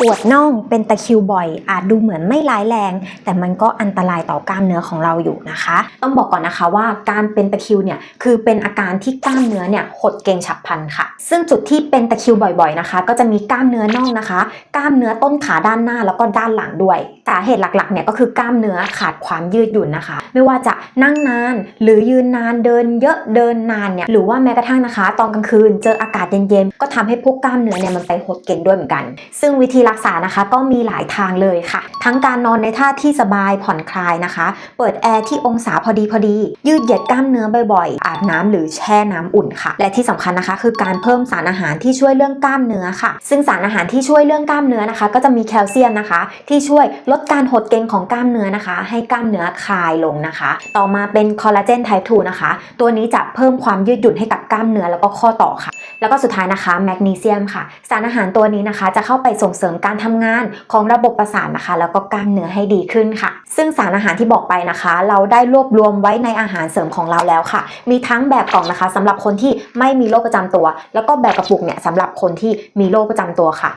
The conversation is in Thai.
ปวดน่องเป็นตะคิวบ่อย อาจดูเหมือนไม่ร้ายแรง แต่มันก็อันตรายต่อกล้ามเนื้อของเราอยู่นะคะ ต้องบอกก่อนนะคะว่าการเป็นตะคิวเนี่ยคือเป็นอาการที่กล้ามเนื้อเนี่ยหดเกร็งฉับพลันค่ะ ซึ่งจุดที่เป็นตะคิวบ่อยๆนะคะ ก็จะมีกล้ามเนื้อน่องนะคะ กล้ามเนื้อต้นขาด้านหน้าแล้วก็ด้านหลังด้วยสาเหตุหลักๆเนี่ยก็คือกล้ามเนื้อขาดความยืดหยุ่นนะคะ ไม่ว่าจะนั่งนาน หรือยืนนานเดินเยอะเดินนานเนี่ยหรือว่าแม้กระทั่งนะคะ ตอนกลางคืนเจออากาศเย็นๆก็ทำให้พวกกล้ามเนื้อเนี่ยมันไปหดเกร็งด้วยเหมือนกัน ซึ่งวิธีรักษานะคะก็มีหลายทางเลยค่ะ ทั้งการนอนในท่าที่สบายผ่อนคลายนะคะ เปิดแอร์ที่องศาพอดีพอดี ยืดเหยียดกล้ามเนื้อบ่อยๆ อาบน้ำหรือแช่น้ำอุ่นค่ะ และที่สำคัญนะคะ คือการเพิ่มสารอาหารที่ช่วยเรื่องกล้ามเนื้อค่ะ ซึ่งสารอาหารที่ช่วยเรื่องกล้ามเนื้อนะคะ ก็จะมีแคลเซียมนะคะ ที่ช่วยลดการหดเกร็งของกล้ามเนื้อนะคะ ให้กล้ามเนื้อคลายลงนะคะ ต่อมาเป็นคอลลาเจนไทป์2นะคะ ตัวนี้จะเพิ่มความยืดหยุ่นให้กับกล้ามเนื้อแล้วก็ข้อต่อค่ะ แล้วก็สุดท้ายนะคะแมกนีเซียมค่ะ สารอาหารตัวนี้นะคะ จะเข้าไปส่งเสริมการทำงานของระบบประสาทนะคะ แล้วก็กล้ามเนื้อให้ดีขึ้นค่ะ ซึ่งสารอาหารที่บอกไปนะคะ เราได้รวบรวมไว้ในอาหารเสริมของเราแล้วค่ะ มีทั้งแบบกล่องนะคะสำหรับคนที่ไม่มีโรคประจำตัว แล้วก็แบบกระปุกเนี่ยสำหรับคนที่มีโรคประจำตัวค่ะ